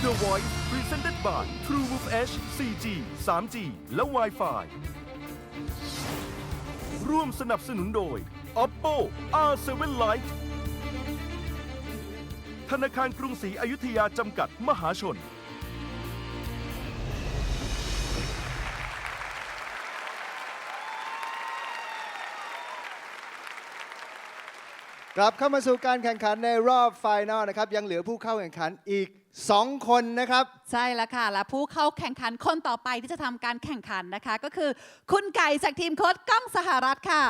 The Voice Presented by TrueMove H 4G 3G และ Wi-Fi ร่วมสนับสนุนโดย Oppo R7 Lite ธนาคารกรุงศรีอยุธยาจำกัดมหาชน กลับเข้ามาสู่การแข่งขันในรอบไฟนอลนะครับ ยังเหลือผู้เข้าแข่งขันอีก 2 คนนะครับ ใช่แล้วค่ะ และผู้เข้าแข่งขันคนต่อไปที่จะทำการแข่งขันนะคะ ก็คือคุณไก่จากทีมโค้ดก้องสหรัฐค่ะ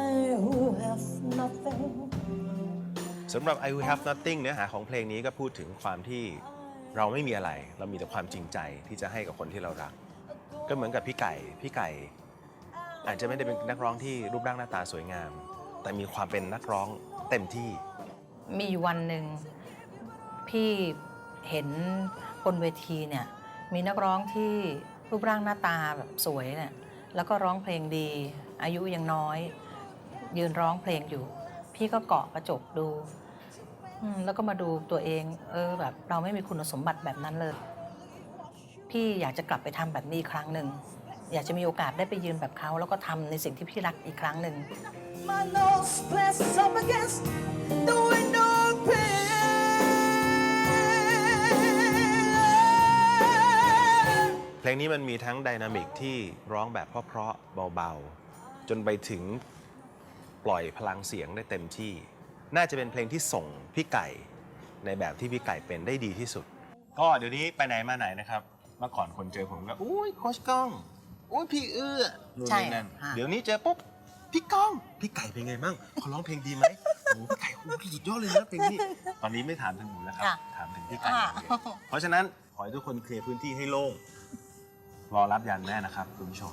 I who have nothing สำหรับ I Will Have Nothing เนื้อหาของเพลงนี้ก็พูดถึงความที่เราไม่มีอะไร เรามีแต่ความจริงใจที่จะให้กับคนที่เรารัก ก็เหมือนกับพี่ไก่ พี่ไก่ อาจจะไม่ได้เป็นนักร้องที่รูปร่างหน้าตาสวยงาม แต่มีความเป็นนักร้องเต็มที่ มีอยู่วันหนึ่งพี่เห็นบนเวทีเนี่ยมีนักร้องที่รูปร่างหน้าตาแบบสวยเนี่ยแล้วก็ร้องเพลงดี อายุยังน้อย ยืนร้องเพลงอยู่ พี่ก็เกาะกระจกดูแล้วก็มาดูตัวเอง เออแบบเราไม่มีคุณสมบัติแบบนั้นเลย พี่อยากจะกลับไปทำแบบนี้ครั้งหนึ่ง อยากจะมีโอกาสได้ไปยืนแบบเขาแล้วก็ทำในสิ่งที่พี่รักอีกครั้งหนึ่ง My nose pressed up against the window pane. เพลงนี้มันมีทั้งไดนามิกที่ร้องแบบเพราะๆเบาๆ จนไปถึงปล่อยพลังเสียงได้เต็มที่ น่าจะเป็นเพลงที่ส่งพี่ไก่ในแบบที่พี่ไก่เป็นได้ดีที่สุด ก็เดี๋ยวนี้ไปไหนมาไหนนะครับ เมื่อก่อนคนเจอผมก็อุ้ยโคชก้อง อุ้ยพี่เอื้อนู่นใช่นี่นั่นค่ะ เดี๋ยวนี้เจอปุ๊บพี่ก้องพี่ไก่เป็นไงบ้างเขาร้องเพลงดีไหมโอ้พี่ไก่โอ้พี่สุดยอดเลยนะเพลงนี้ตอนนี้ไม่ถามถึงหนูแล้วครับถามถึงพี่ไก่อย่างเดียวเพราะฉะนั้นขอให้ทุกคนเคลียร์พื้นที่ให้โล่งรอรับยันแน่นะครับคุณผู้ชม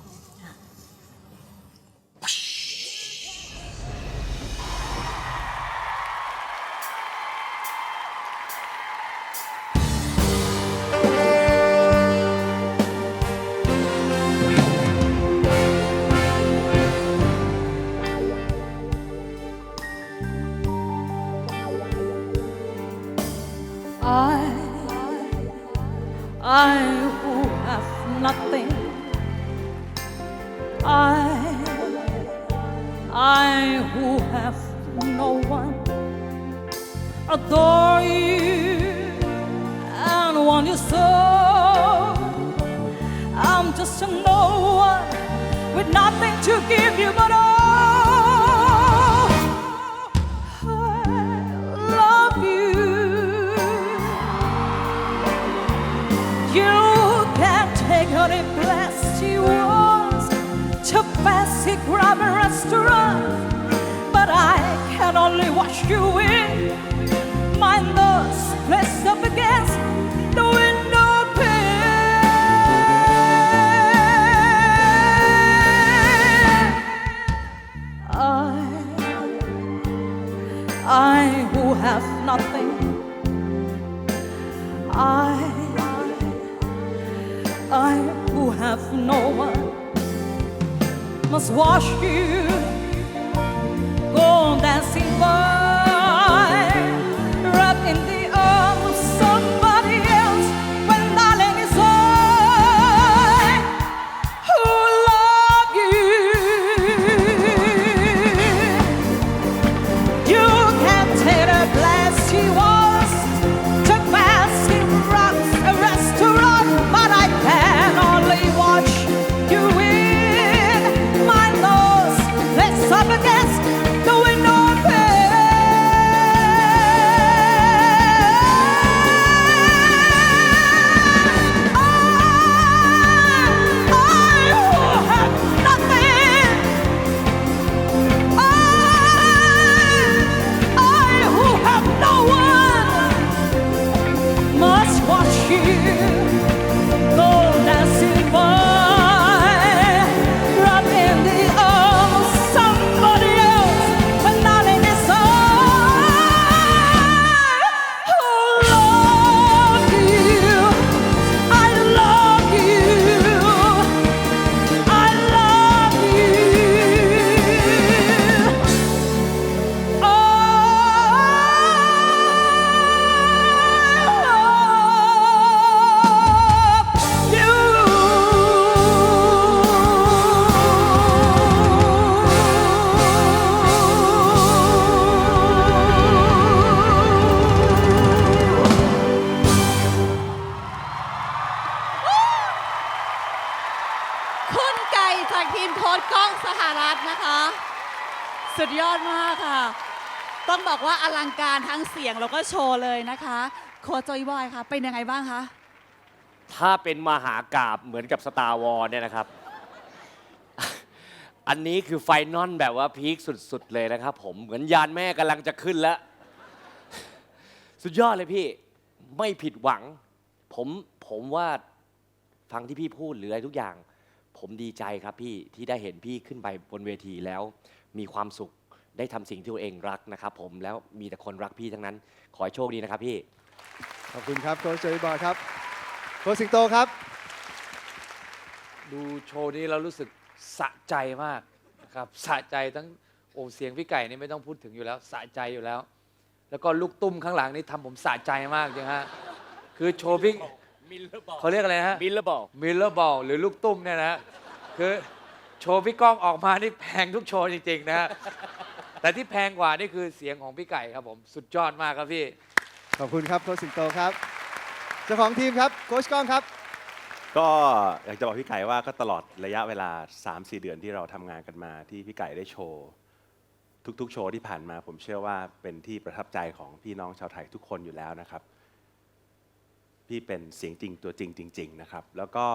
nothing to give you I who have nothing. I, I who have no one must watch you go dancing บอกว่าอลังการทั้งเสียงแล้วก็โชว์เลยนะคะ โค้ชโจยบอยค่ะ เป็นยังไงบ้างคะ ถ้าเป็นมหากราบเหมือนกับสตาร์วอลเนี่ยนะครับ อันนี้คือไฟนอลแบบว่าพีคสุด ๆ เลยนะครับผมเหมือนยานแม่กำลังจะขึ้นแล้ว สุดยอดเลยพี่ ไม่ผิดหวัง ผมผมว่าฟังที่พี่พูดหรืออะไรทุกอย่าง ผมดีใจครับพี่ที่ได้เห็นพี่ขึ้นไปบนเวทีแล้ว มีความสุข ได้ทำสิ่งที่ตัวเองรักนะครับผมแล้วมีแต่คนรักพี่ทั้งนั้น ขอให้โชคดีนะครับพี่ ขอบคุณครับโค้ชโจยบอยครับโค้ชสิงโตครับ ดูโชว์นี้เรารู้สึกสะใจมากนะครับสะใจทั้งโอ้เสียงพี่ไก่นี่ไม่ต้องพูดถึงอยู่แล้วสะใจอยู่แล้ว แล้วก็ลูกตุ้มข้างหลังนี่ทำผมสะใจมากจริงฮะคือโชว์พี่เขาเรียกอะไรนะฮะมิลเลอร์บอลมิลเลอร์บอลหรือลูกตุ้มเนี่ยนะฮะคือโชว์พี่ก้องออกมานี่แพงทุกโชว์จริงๆนะฮะ แต่ที่แพงกว่านี่คือเสียงของพี่ไก่ครับผมสุดยอดมากครับพี่ ขอบคุณครับโค้ชสิงโตครับเจ้าของทีมครับโค้ชก้องครับ ก็อยากจะบอกพี่ไก่ว่าก็ตลอดระยะเวลา 3-4 เดือนที่เราทำงานกันมาที่พี่ไก่ได้โชว์ ทุกๆ โชว์ที่ผ่านมาผมเชื่อว่าเป็นที่ประทับใจของพี่น้องชาวไทยทุกคนอยู่แล้วนะครับ พี่เป็นเสียงจริงตัวจริงจริง ๆ นะครับ แล้วก็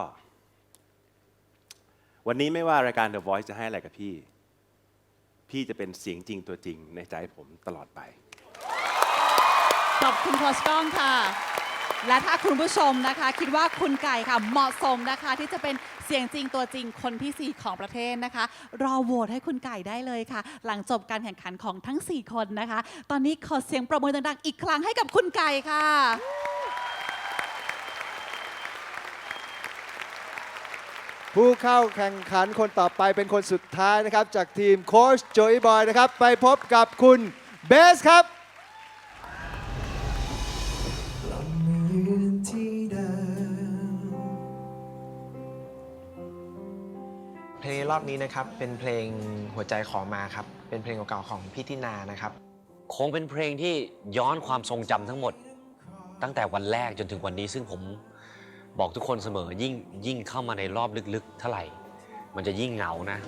วันนี้ไม่ว่ารายการ The Voice จะให้อะไรกับพี่ พี่จะเป็นเสียงจริงตัวจริงในใจผมตลอดไป ขอบคุณโคชก้องค่ะ และถ้าคุณผู้ชมนะคะ คิดว่าคุณไก่ค่ะเหมาะสมนะคะ ที่จะเป็นเสียงจริงตัวจริงคนที่ 4 ของประเทศนะคะ รอโหวตให้คุณไก่ได้เลยค่ะ หลังจบการแข่งขันของทั้ง 4 คนนะคะ ตอนนี้ขอเสียงประมือดังๆอีกครั้งให้กับคุณไก่ค่ะ ผู้เข้าแข่งขันคนต่อไปเป็นคนสุดท้ายนะครับ จากทีมโค้ชโจยบอยนะครับ ไปพบกับคุณเบสครับเพลงรอบนี้นะครับเป็นเพลงหัวใจขอมาครับ เป็นเพลงเก่าๆของพี่ตินานะครับ คงเป็นเพลงที่ย้อนความทรงจำทั้งหมด ตั้งแต่วันแรกจนถึงวันนี้ซึ่งผม บอกทุกคนเสมอยิ่งยิ่งเข้ามาในรอบลึกๆ เท่าไหร่ มันจะยิ่งเหงานะ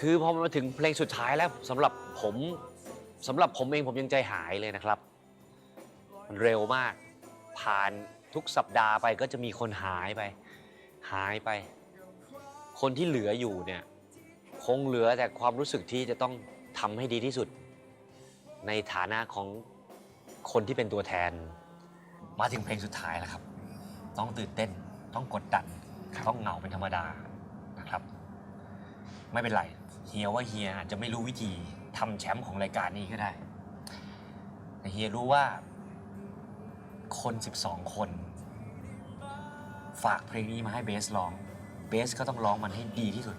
คือพอมาถึงเพลงสุดท้ายแล้วสำหรับผมสำหรับผมเองผมยังใจหายเลยนะครับ มันเร็วมาก ผ่านทุกสัปดาห์ไปก็จะมีคนหายไป หายไป คนที่เหลืออยู่เนี่ย คงเหลือแต่ความรู้สึกที่จะต้องทำให้ดีที่สุด ในฐานะของคนที่เป็นตัวแทน มาถึงเพลงสุดท้ายแล้วครับ ต้องตื่นเต้นต้องกดดันต้องเหงาเป็นธรรมดานะครับ ไม่เป็นไรเฮียว่าเฮียอาจจะไม่รู้วิธีทำแชมป์ของรายการนี้ก็ได้ แต่เฮียรู้ว่า คน 12 คน ฝากเพลงนี้มาให้เบสร้อง เบสก็ต้องร้องมันให้ดีที่สุด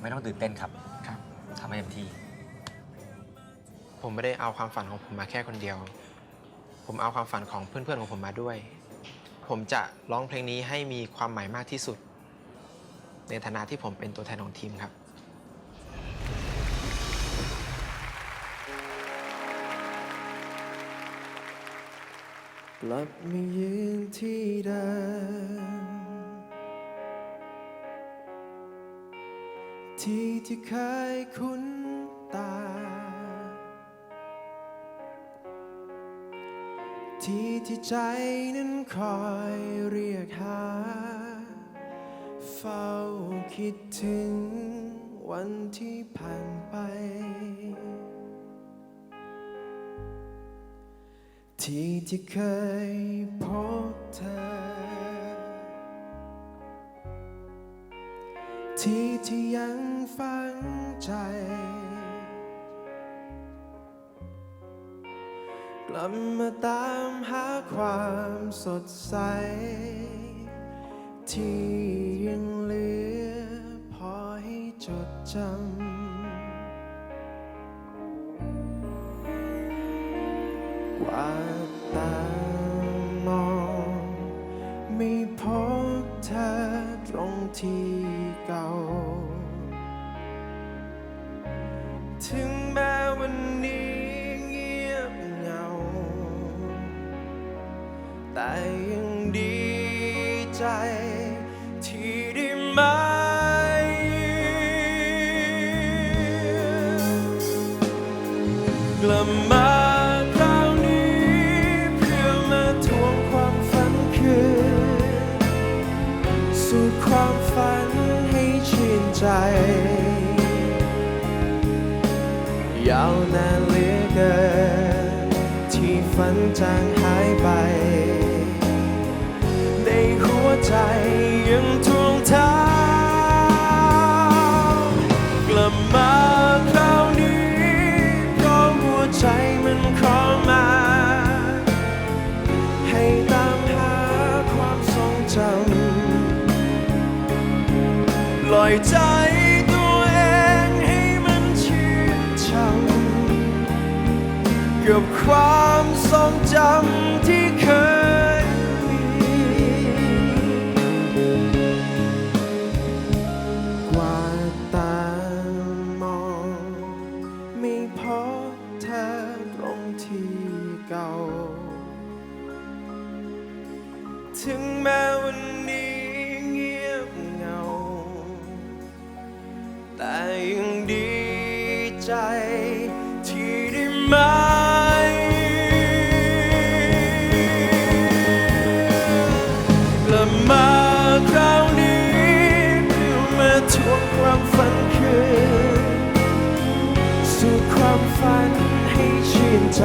ไม่ต้องตื่นเต้นครับ ครับทำให้เต็มที่ ผมไม่ได้เอาความฝันของผมมาแค่คนเดียว ผมเอาความฝันของเพื่อนๆของผมมาด้วย ผมจะร้องเพลงนี้ให้มีความหมายมากที่สุด ในฐานะที่ผมเป็นตัวแทนของทีมครับกลับมายืนที่เดิมที่ที่เคยคุ้นตา ที่ใจนั้นคอยเรียกหา เฝ้าคิดถึงวันที่ผ่านไป ที่ที่เคยพบเธอ ที่ที่ยังฝังใจ ลับมาตามหาความสดใส ที่ยังเหลือ พอให้จดจำ กว่าตามอง ไม่พบเธอตรงที่ ความฝันให้ชื่นใจ ยาวนานเหลือเกินที่ฝันจางหายไป ในหัวใจยังทวงถามกลับมาคราวนี้เพราะหัวใจมันขอมา ให้ตามหาความทรงจำ ล่อยใจตัวเองให้มันชื่นช่ำกับความทรงจำที่เคย ใจที่ได้ไหมกลับมาคราวนี้เพื่อมาทวงความฝันคืนสู่ความฝันให้ชื่นใจ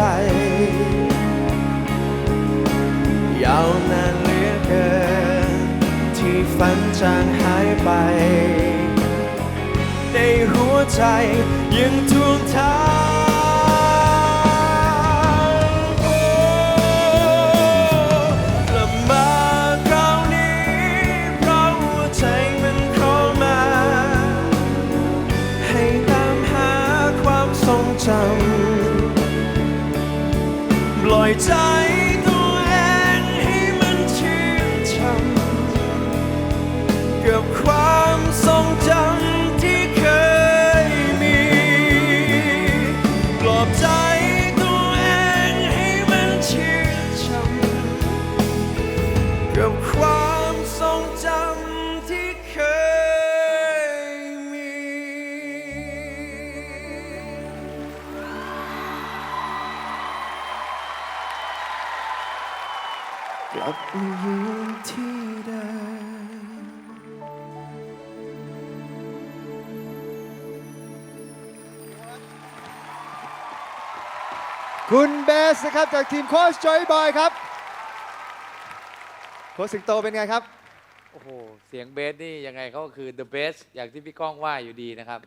ยาวนานเหลือเกินที่ฝันจางหายไป ในหัวใจ ยังทวงถา คุณเบสนะครับจากทีมโค้ชจอยบอยครับโค้ชสิงโตเป็นไงครับ โอ้โห เสียงเบสนี่ยังไงเขาก็คือ the best อย่างที่พี่ก้องว่าอยู่ดีนะครับ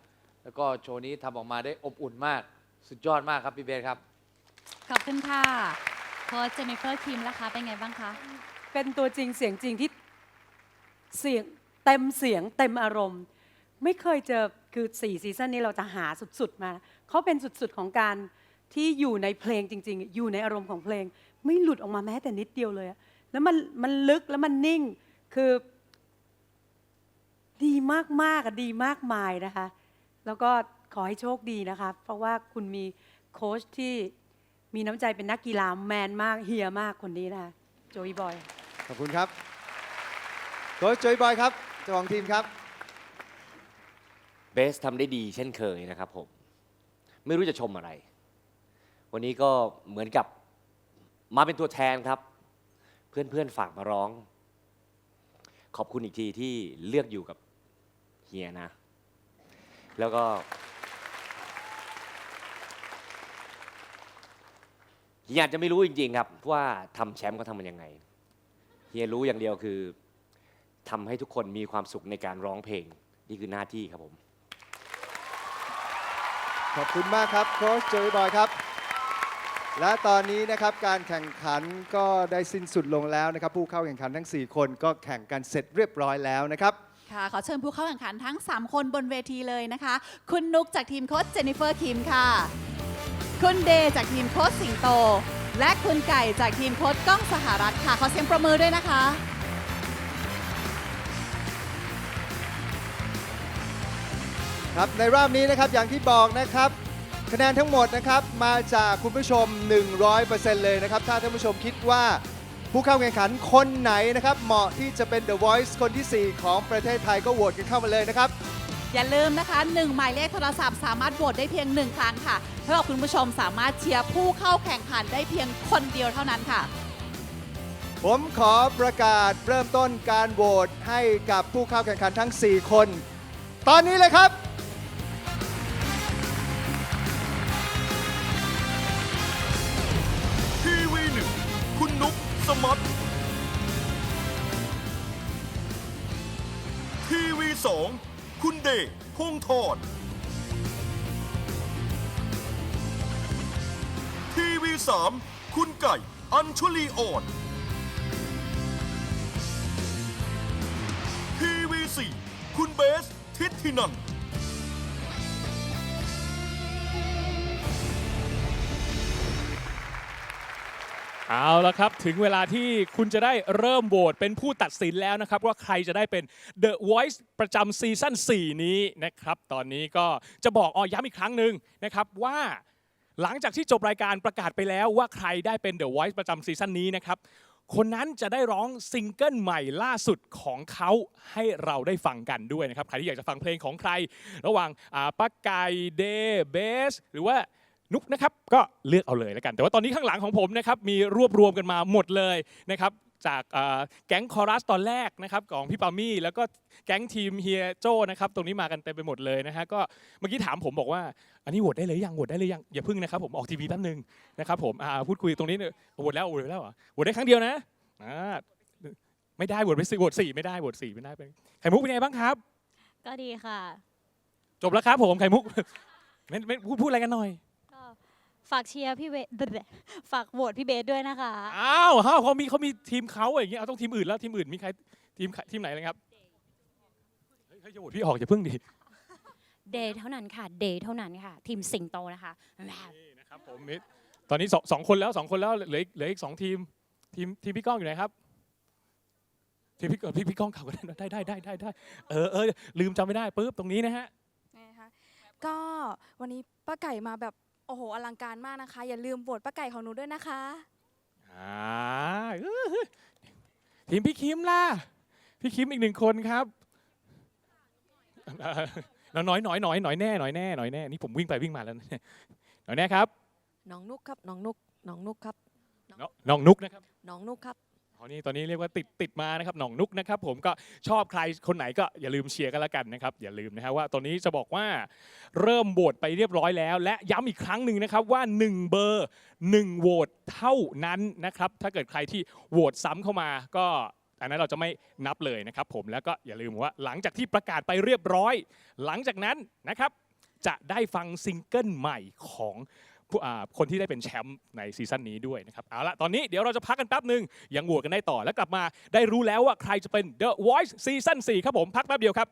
แล้วก็โชว์นี้ทำออกมาได้อบอุ่นมาก สุดยอดมากครับพี่เบสครับ ขอบคุณค่ะโค้ชเจนนิเฟอร์คิมล่ะคะ เป็นไงบ้างคะ เป็นตัวจริงเสียงจริงที่เสียงเต็มเสียงเต็มอารมณ์ ไม่เคยเจอคือสี่ซีซั่นนี้เราจะหาสุด ๆ มา เขาเป็นสุด ๆ ของการ ที่อยู่ในเพลงจริง ๆ อยู่ในอารมณ์ของเพลง ไม่หลุดออกมาแม้แต่นิดเดียวเลยอะแล้วมันมันลึกแล้วมันนิ่งคือ ดีมากๆอะดีมากมายนะคะ แล้วก็ขอให้โชคดีนะคะ เพราะว่าคุณมีโค้ชที่มีน้ำใจเป็นนักกีฬาแมนมากเฮียมากคนนี้นะคะโจยบอย ขอบคุณครับโค้ชจอยบอยครับเจ้าของทีมครับ เบสทำได้ดีเช่นเคยนะครับผม ไม่รู้จะชมอะไร วันนี้ก็เหมือนกับมาเป็นตัวแทนครับ เพื่อนๆฝากมาร้อง ขอบคุณอีกทีที่เลือกอยู่กับเฮียนะ แล้วก็ เฮียอาจจะไม่รู้จริงๆครับ ว่าทำแชมป์เขาทำมันยังไง เฮียรู้อย่างเดียวคือทำให้ทุกคนมีความสุขในการร้องเพลง นี่คือหน้าที่ครับผม ขอบคุณมากครับโค้ชจอยบอยครับ และตอนนี้นะครับการแข่งขันก็ได้สิ้นสุดลงแล้วนะครับ ผู้เข้าแข่งขันทั้ง 4 คนก็แข่งกันเสร็จเรียบร้อยแล้วนะครับ ค่ะ ขอเชิญผู้เข้าแข่งขันทั้ง 3 คนบนเวทีเลยนะคะ คุณนุกจากทีมโค้ชเจนนิเฟอร์คิมค่ะ คุณเดย์จากทีมโค้ชสิงโต และคุณไก่จากทีมโค้ชก้องสหรัฐค่ะ ขอเสียงประมือด้วยนะคะ ครับในรอบนี้นะครับอย่างที่บอกนะครับ คะแนนทั้งหมดนะครับมาจากคุณผู้ชม 100%เลยนะครับ ถ้าท่านผู้ชมคิดว่าผู้เข้าแข่งขันคนไหนนะครับ เหมาะที่จะเป็น The Voice คนที่ 4 ของประเทศไทยก็โหวตกันเข้ามาเลยนะครับ อย่าลืมนะคะ 1 หมายเลขโทรศัพท์สามารถโหวตได้เพียง 1 ครั้งค่ะเท่ากับคุณผู้ชมสามารถเชียร์ผู้เข้าแข่งขันได้เพียงคนเดียวเท่านั้นค่ะ ผมขอประกาศเริ่มต้นการโหวตให้กับผู้เข้าแข่งขันทั้ง 4 คน ตอนนี้เลยครับ สมัตทีวีสองคุณเดชพงศ์ธรทีวีสามคุณไก่ อัญชุลีอ่อนทีวีสี่คุณเบส ทิตินัน เอาละครับ ถึงเวลาที่คุณจะได้เริ่มโหวตเป็นผู้ตัดสินแล้วนะครับ ว่าใครจะได้เป็น The Voice ประจำซีซั่น4 นี้นะครับ ตอนนี้ก็จะบอกออย้ำอีกครั้งหนึ่งนะครับว่าหลังจากที่จบรายการประกาศไปแล้วว่าใครได้เป็น The Voice ประจำซีซั่นนี้นะครับ คนนั้นจะได้ร้องซิงเกิลใหม่ล่าสุดของเขาให้เราได้ฟังกันด้วยนะครับ ใครที่อยากจะฟังเพลงของใคร ระหว่างอ่าป้าไก่เดเบสหรือว่า นุกนะครับก็เลือกเอาเลยแล้วกัน แต่ว่าตอนนี้ข้างหลังของผมนะครับมีรวบรวมกันมาหมดเลยนะครับจากอ่าแก๊งคอรัสตอนแรกนะครับของพี่ปามี่แล้วก็แก๊งทีมเฮียโจ้นะครับตรงนี้มากันเต็มไปหมดเลยนะฮะก็เมื่อกี้ถามผมบอกว่า อันนี้โหวตได้เลยยังโหวตได้เลยยังอย่าพึ่งนะครับผมออกทีวีแป๊บนึงนะครับผมอ่าพูดคุยตรงนี้เนี่ยโหวตแล้วโหวตแล้วเหรอโหวตได้ครั้งเดียวนะอ่าไม่ได้โหวตไปสี่โหวตสี่ไม่ได้โหวตสี่ไม่ได้ไปไข่มุกเป็นไงบ้างครับ ก็ดีค่ะ จบแล้วครับผมไข่มุกไม่ไม่พูดพูดอะไรกันหน่อยก็ ฝากเชียร์พี่เบสฝากโหวตพี่เบสด้วยนะคะ อ้าวฮะเขามีเขามีทีมเขาอย่างเงี้ยเอาต้องทีมอื่นแล้วทีมอื่นมีใครทีมทีมไหนเลยครับเฮ้ยเฮ้ยจะโหวตพี่ออกอย่าเพิ่งดิเดย์เท่านั้นค่ะ เดย์เท่านั้นค่ะ ทีมสิงโตนะคะนี่นะครับผมมิตอนนี้สองสองคนแล้วสองคนแล้วเหลืออีกเหลืออีกสองทีมทีมทีมพี่ก้องอยู่ไหนครับทีมพี่เอ่อพี่พี่ก้องเขาก็ได้ได้ได้ได้ได้เออเออลืมจำไม่ได้ปุ๊บตรงนี้นะฮะนะคะก็วันนี้ป้าไก่มาแบบ โอ้โห อลังการมากนะคะ อย่าลืมโหวตป้าไก่ของหนูด้วยนะคะ อ่าเออทีมพี่คิมล่ะ พี่คิมอีกหนึ่งคนครับแล้วน้อยหน่อยหน่อยหน่อยแน่หน่อยแน่หน่อยแน่นี่ผมวิ่งไปวิ่งมาแล้วนะหน่อยแน่ครับน้องนุกครับน้องนุกน้องนุกครับน้องน้องนุกนะครับ น้องนุกครับ อ๋อนี่ตอนนี้เรียกว่าติดติดมานะครับหน่องนุกนะครับผมก็ชอบใครคนไหนก็อย่าลืมเชียร์กันละกันนะครับอย่าลืมนะฮะว่าตอนนี้จะบอกว่าเริ่มโหวตไปเรียบร้อยแล้ว และย้ำอีกครั้งหนึ่งนะครับว่า 1 เบอร์ 1โหวตเท่านั้นนะครับถ้าเกิดใครที่โหวตซ้ำเข้ามาก็อันนั้นเราจะไม่นับเลยนะครับผมแล้วก็อย่าลืมว่าหลังจากที่ประกาศไปเรียบร้อย หลังจากนั้นนะครับจะได้ฟังซิงเกิลใหม่ของ ผู้อ่าคนที่ได้เป็นแชมป์ในซีซั่นนี้ด้วยนะครับเอาละตอนนี้เดี๋ยวเราจะพักกันแป๊บหนึ่งยังโหวตกันได้ต่อแล้วกลับมาได้รู้แล้วว่าใครจะเป็น The Voice ซีซั่น4ครับผมพักแป๊บเดียวครับ